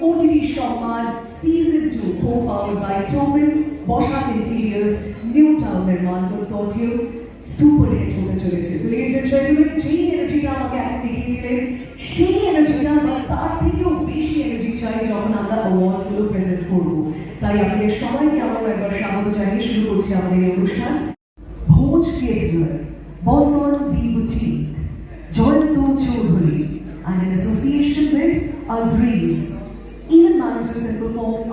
OTT Showman Season 2 co-powered by Tobin, Boschak Interiors, New Town Nirman Consortium, super hit হতে চলেছে so ladies and gentleman যেই এনার্জিটা আমাকে এখন দেখিয়েছিলেন সেই এনার্জিটা বা তার থেকেও বেশি এনার্জি চাই যখন আমরা অ্যাওয়ার্ডসগুলো প্রেজেন্ট করব তাই আপনাদের সবাইকে আমরা একবার স্বাগত জানিয়ে শুরু করছি আমাদের এই অনুষ্ঠান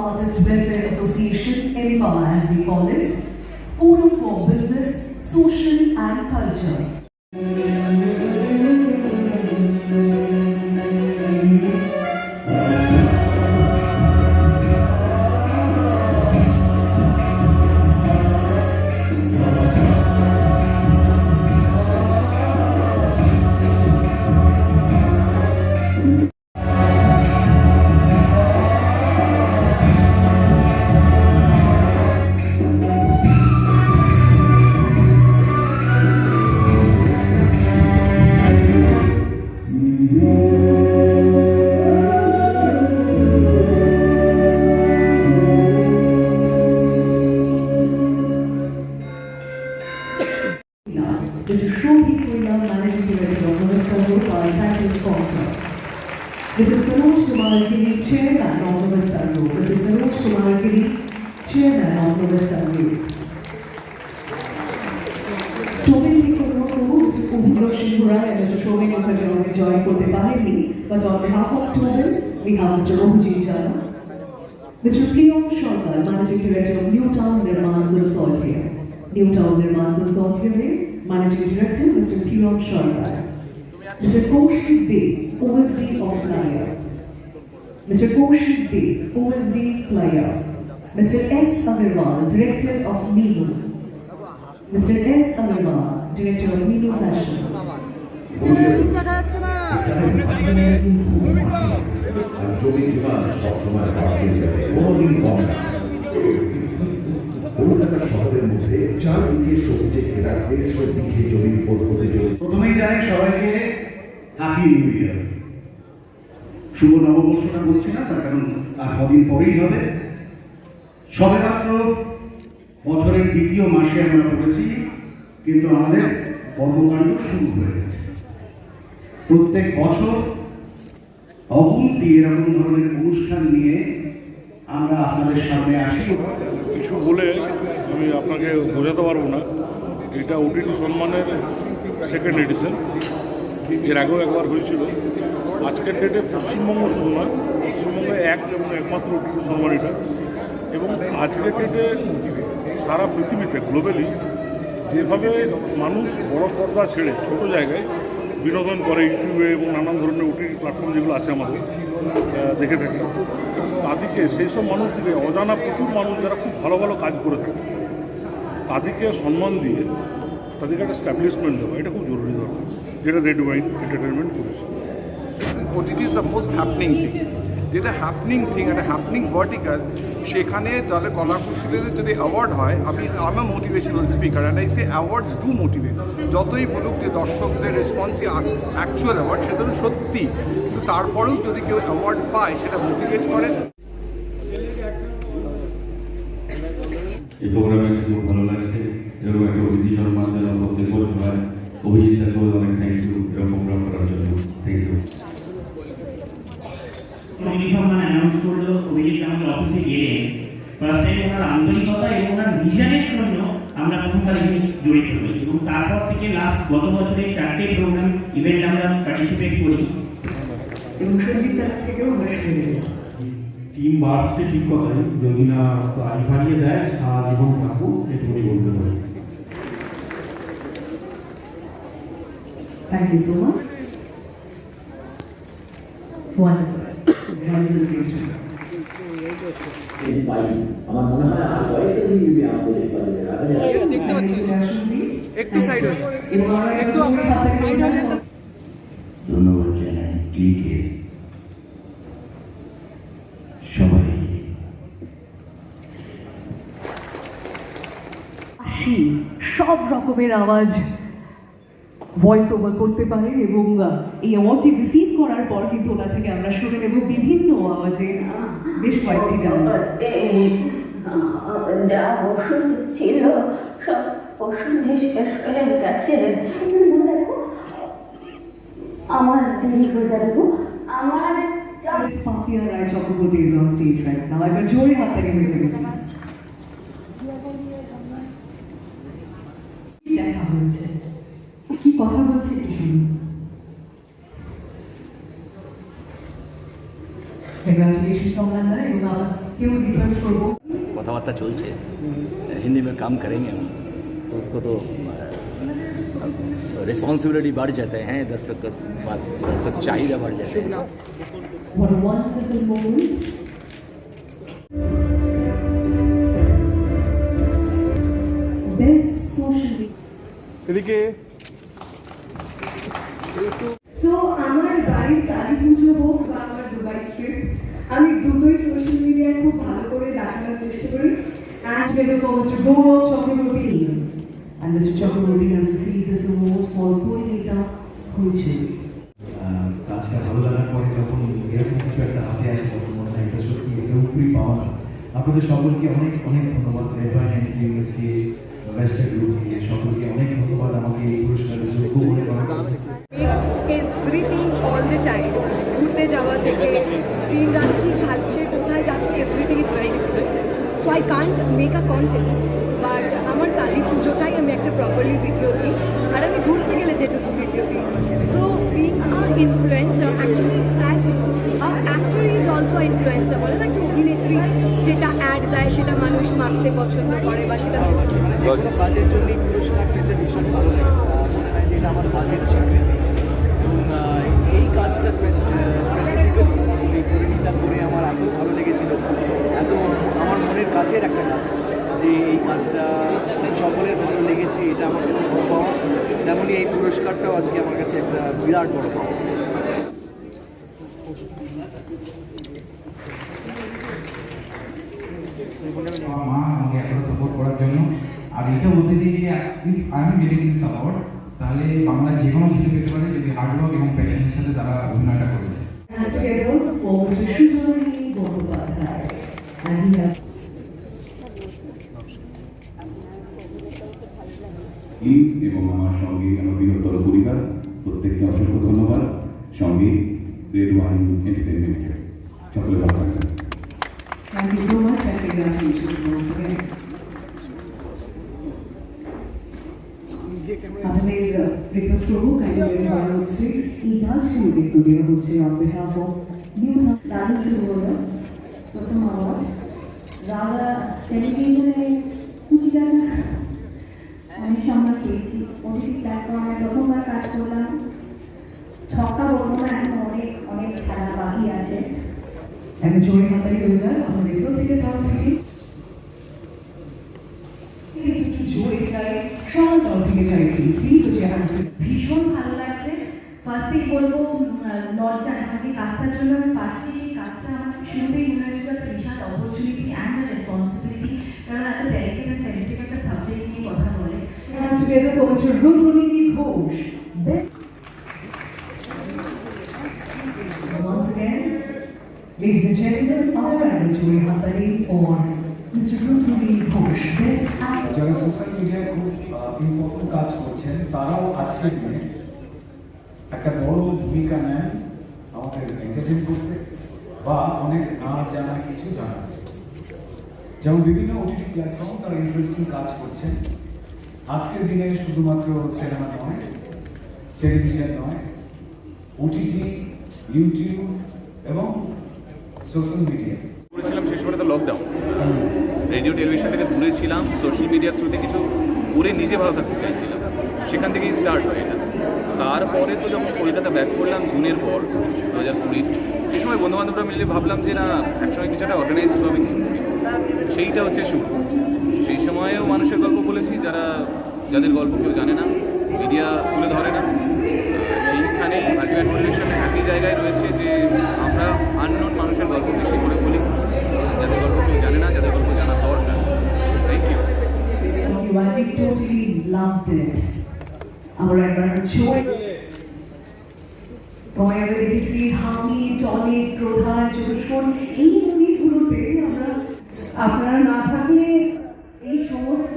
Artists Welfare Association, EMPA as we call it, Forum for Business, Social and Culture. অভিনব সিংহরা and Mr. Shobin Mukherjee আমাকে জয়েন করতে পারেননি but on behalf of Tobin, we have Mr. Rohji Jana, Mr. Priyam Shankar, Managing Director of New Town Nirman Consortium. New Town Nirman Consortium, Managing Director, Mr. Priyam Shankar. Mr. Kaushik Dey, OSD of Flyer. Mr. Kaushik Dey, OSD Flyer. Mr. S. Agarwal, Director of Minu. Mr. S. Agarwal, Director of Minu Fashions. Kolkata শহরের মধ্যে চারদিকে সবুজে ঘেরা দেড়শো জমির উপর হতে চলেছে প্রথমেই জানাই সবাইকে হ্যাপি নিউ ইয়ার শুভ নববর্ষটা বলছি না, তার কারণ আর কদিন পরেই হবে। সবে মাত্র বছরের দ্বিতীয় মাসে আমরা পড়েছি কিন্তু আমাদের কর্মকাণ্ড শুরু হয়ে গেছে। প্রত্যেক বছর অবন্তি এরকম ধরনের অনুষ্ঠান নিয়ে আমরা আপনাদের সামনে আসি। কিছু বলে আমি আপনাকে বোঝাতে পারব না। এটা ওটিটি সম্মানের সেকেন্ড এডিশন এর আগেও একবার হয়েছিল। আজকের ডেটে পশ্চিমবঙ্গ শুধু নয় পশ্চিমবঙ্গে এক এবং একমাত্র ওটিটি সম্মান এটা। এবং আজকের ডেটে সারা পৃথিবীতে গ্লোবালি যেভাবে মানুষ বড় পর্দা ছেড়ে ছোটো জায়গায় বিনোদন করে ইউটিউবে এবং নানান ধরনের ওটিটি প্ল্যাটফর্ম যেগুলো আছে আমাদের দেখে থাকি। তাদেরকে সেই সব মানুষদিকে অজানা প্রচুর মানুষ যারা খুব ভালো ভালো কাজ করে থাকে। তাদেরকে সম্মান দিয়ে তাদেরকে একটা স্ট্যাবলিশমেন্ট দেওয়া, এটা খুব জরুরি দরকার। যেটা রেড ওয়াইন এন্টারটেনমেন্ট করেছে। OTT is the most happening thing যেটা হ্যাপনিং থিং একটা হ্যাপনিং ভার্টিক্যাল সেখানে তাহলে কলা কুশলীদের যদি অ্যাওয়ার্ড হয়, আমি আমি motivational speaker and I say awards do motivate যতই বলুক যে দর্শকদের রেসপন্সই অ্যাকচুয়াল অ্যাওয়ার্ড সেটা তো সত্যি। কিন্তু তারপরেও যদি কেউ অ্যাওয়ার্ড পায়, সেটা মোটিভেট করে। এই প্রোগ্রামে খুব ভালো লাগছে। এরকম একটা অতিথি সম্মান যেন প্রত্যেক বছর হয়। অভিজিৎ অনেক থ্যাংক ইউ এরকম প্রোগ্রাম করার জন্য থ্যাংক ইউ কমিটি সম্মান অ্যানাউন্স করল অভিজিৎ আমাদের অফিসে গেলেন ফার্স্ট টাইম ওনার আন্তরিকতা এবং ওনার ভিশনের জন্য আমরা প্রথমবার এখানে জড়িত হয়েছি এবং তারপর থেকে লাস্ট গত বছরে চারটে প্রোগ্রাম ইভেন্ট আমরা পার্টিসিপেট করি। এবং সঞ্জীব তার থেকেও আমরা শুনে টিম বাড়ছে ঠিক কথাই যদি না আই হারিয়ে দেয় সারা জীবন থাকুক এটুকুনি বলতে পারি। Thank you so much. Wonderful. আমার মনে হয় আর কয়েকটা দিন যদি আমাদের হেফাজতে রাখা যায়। একটু সাইড হয়ে। ধন্যবাদ জানাই টিকে। সবাই। সব রকমের আওয়াজ ভয়েস ওভার করতে পারেন এবং এই অ্যাওয়ার্ডটি রিসিভ করার পর কিন্তু ওনার থেকে আমরা শুনে নেব বিভিন্ন আওয়াজে বেশ কয়েকটি গান যা ওষুধ ছিল সব ওষুধে শেষ হয়ে গেছে দেখো আমার দেরি হয়ে যাবে আমার কি কথা করব। কথাবার্তা চলছে। হিন্দি মে কাম করেন तो उसको तो रिस्पॉन्सिबिलिटी बढ़ जाते हैं दर्शक के पास दर्शक चाहिए बढ़ जाते हैं What a wonderful moment. Best social media. এদিকে সো আমার বাড়ির কালী পুজো হোক বা আমার দুবাই ট্রিপ আমি দুটোই সোশ্যাল মিডিয়ায় খুব ভালো করে দেখানোর চেষ্টা করি And together for Mr. Gaurav Chakraborty. And Mr. Chakraborty has received this award for Koinita Kuichu. আহ, কাজটা ভালো লাগার পরে যখন এরকম কিছু একটা হাতে আসে তখন মনে হয় এটা সত্যি এরকমই পাওয়া না আপনাদের সকলকে অনেক অনেক ধন্যবাদ। ওয়েস্টার্ন গ্রুপকে সকলকে অনেক ধন্যবাদ আমাকে এই পুরস্কারের যোগ্য মনে জন্য এভরিথিং অল দ্য টাইম ঘুরতে যাওয়া থেকে দিন রাত কি খাচ্ছে কোথায় যাচ্ছে everything is very difficult so I can't make a content Kali পুজোটাই আমি একটা প্রপারলি ভিডিও দিই। আর আমি ঘুরতে গেলে যেটুকু ভিডিও দিই। So being a influencer actually actor is also influencer বলে না একটা অভিনেত্রী যেটা অ্যাড দেয় সেটা মানুষ মাখতে পছন্দ করে বা সেটা কোনো কাজের জন্যই পুরস্কার পেতে ভীষণ ভালো লাগে মনে হয় যে এটা আমার কাজের স্বীকৃতি এই কাজটা এই পরিণীতা করে আমার এত ভালো লেগেছিল। এত আমার মনের কাছের একটা কাজ। যে এই কাজটা সকলের ভালো লেগেছে, এটা আমার কাছে বড় পাওয়া। তেমনই এই পুরস্কারটাও আজকে আমার কাছে একটা বিরাট বড় পাওয়া। মা আমাকে এতটা সাপোর্ট করার জন্য আর এটা বলতে চাই যে ইফ আই অ্যাওয়ার্ড তাহলে বাংলায় যে কোনো কিছু পেতে পারে যদি হার্ডওয়ার্ক এবং প্যাশনের সাথে তারা অভিনয়টা করে যায় And together for Mr. Shujanani Bondopathy. And he has in এবং আমার সঙ্গে আমার বৃহত্তর পরিবার প্রত্যেককে অসংখ্য ধন্যবাদ। সঙ্গে রেড ওয়াইন এন্টারটেনমেন্টকে সকলে ভালো থাকবেন। Thank. আমাদের টেলিভিশনে কুচি গাছা অনেক সম্মান পেয়েছি ওটিটি প্ল্যাটফর্মে প্রথমবার কাজ করলাম। ছক্কা বলব না এখন অনেক অনেক খেলা বাকি আছে। একটা জোরে হাতালি হয়ে যায় আমাদের তরফ থেকে একটু জোরে চাই সবার তরফ থেকে চাই প্লিজ প্লিজ হচ্ছে ভীষণ ভালো লাগছে। ফার্স্টেই বলব লজ্জা আমার যে কাজটার জন্য আমি পাচ্ছি সেই কাজটা আমার শুরুতেই মনে হয়েছিল একটা বিশাল opportunity and together for Mr. Rudrunini Ghosh. Best- Once again, ladies and gentlemen, our Anatoly Hatali for Mr. Rudrunini Ghosh, Best Actor. যারা সোশ্যাল মিডিয়ায় খুব ইম্পর্টেন্ট কাজ করছেন তারাও আজকের দিনে একটা বড় ভূমিকা নেন আমাদের এন্টারটেন করতে বা অনেক না জানা কিছু জানা যেমন বিভিন্ন ওটিটি প্ল্যাটফর্ম তারা ইন্টারেস্টিং কাজ করছেন আজকের দিনে শুধুমাত্র সিনেমা নয়, টেলিভিশন নয় ওটিটি ইউটিউব এবং সোশ্যাল মিডিয়া। করেছিলাম সেই সময়টা লকডাউন রেডিও, টেলিভিশন থেকে দূরে ছিলাম সোশ্যাল মিডিয়ার থ্রুতে কিছু করে নিজে ভালো থাকতে চাইছিলাম। সেখান থেকেই স্টার্ট হয় এটা। তারপরে তো যখন কলকাতা ব্যাক করলাম জুনের পর দু হাজার কুড়ি, সেই সময় বন্ধুবান্ধবরা মিলে ভাবলাম যে না একসময় কিছু একটা অর্গানাইজড অর্গানাইজডভাবে কিছু সেইটা হচ্ছে শুরু। সময়েও মানুষের গল্প বলেছি, যারা, যাদের গল্প কেউ জানে না মিডিয়া তুলে ধরে না। সেইখানেই আলটিমেট মোটিভেশন একই জায়গায় রয়েছে যে আমরা আননোন মানুষের গল্প বেশি করে বলি। যাদের গল্প কেউ জানে না, যাদের গল্প জানা দরকার। থ্যাংক ইউ আপনারা না থাকলে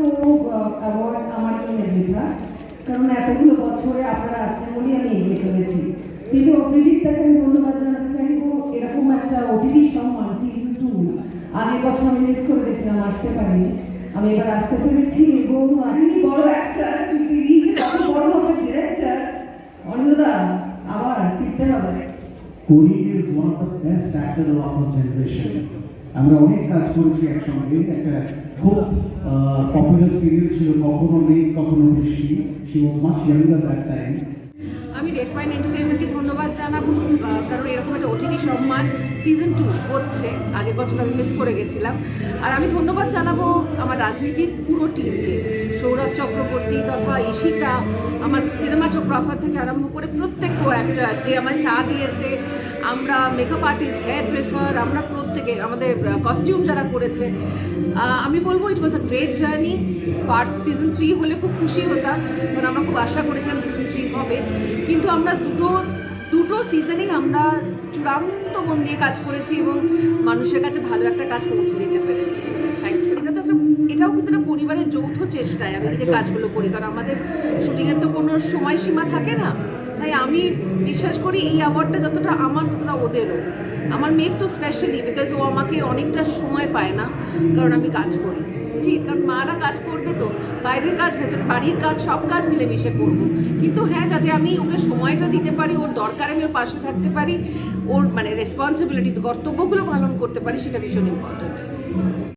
সমস্ত অ্যাওয়ার্ড আমার জন্য বৃথা কারণ এতগুলো বছরে আপনারা আছেন বলেই আমি এগিয়ে চলেছি। কিন্তু অভিজিৎ তাকে আমি ধন্যবাদ জানাতে চাইব, এরকম একটা ওটিটি সম্মান সিজন টু আগের বছর আমি মিস করে গেছিলাম, আসতে পারিনি। আমি এবার আসতে পেরেছি এবং তিনি বড় কত বড় হবে ডিরেক্টর অন্যদা আবার ফিরতে হবে। Kohli is one of the best actor of our generation আমরা অনেক কাজ করেছি একসঙ্গে, একটা খুব পপুলার সিরিয়াল ছিল কখনো মেঘ কখনো বৃষ্টি was much younger that time আমি রেড পাইন এন্টারটেনমেন্টকে ধন্যবাদ জানাব কারণ এরকম একটা ওটিটি সম্মান সিজন টু হচ্ছে, আগের বছর আমি মিস করে গেছিলাম। আর আমি ধন্যবাদ জানাব আমার রাজনীতির পুরো টিমকে সৌরভ চক্রবর্তী তথা ঈশিতা আমার সিনেমাটোগ্রাফার থেকে আরম্ভ করে প্রত্যেক কো অ্যাক্টার যে আমায় চা দিয়েছে, আমরা মেকআপ আর্টিস্ট হেয়ার ড্রেসার আমরা প্রত্যেকে, আমাদের কস্টিউম যারা করেছে আমি বলব it was a great journey part season three হলে খুব খুশি হতাম কারণ আমরা খুব আশা করেছিলাম সিজন থ্রি হবে কিন্তু আমরা দুটো দুটো সিজনেই আমরা চূড়ান্ত মন দিয়ে কাজ করেছি এবং মানুষের কাছে ভালো একটা কাজ পৌঁছে দিতে পেরেছি। এটা তো একটা এটাও কিন্তু একটা পরিবারের যৌথ চেষ্টায় আমি যে কাজগুলো করি কারণ আমাদের শুটিংয়ের তো কোনো সময়সীমা থাকে না। তাই আমি বিশ্বাস করি এই অ্যাওয়ার্ডটা যতটা আমার, ততটা ওদেরও আমার মেয়ের তো স্পেশালি বিকজ ও আমাকে অনেকটা সময় পায় না, কারণ আমি কাজ করি। জি, কারণ মারা কাজ করবে তো, বাইরের কাজ, ভেতর, বাড়ির কাজ, সব কাজ মিলেমিশে করব। কিন্তু হ্যাঁ যাতে আমি ওকে সময়টা দিতে পারি, ওর দরকারে, আমি ওর পাশে থাকতে পারি, ওর মানে রেসপন্সিবিলিটি কর্তব্যগুলো পালন করতে পারি, সেটা ভীষণ ইম্পর্ট্যান্ট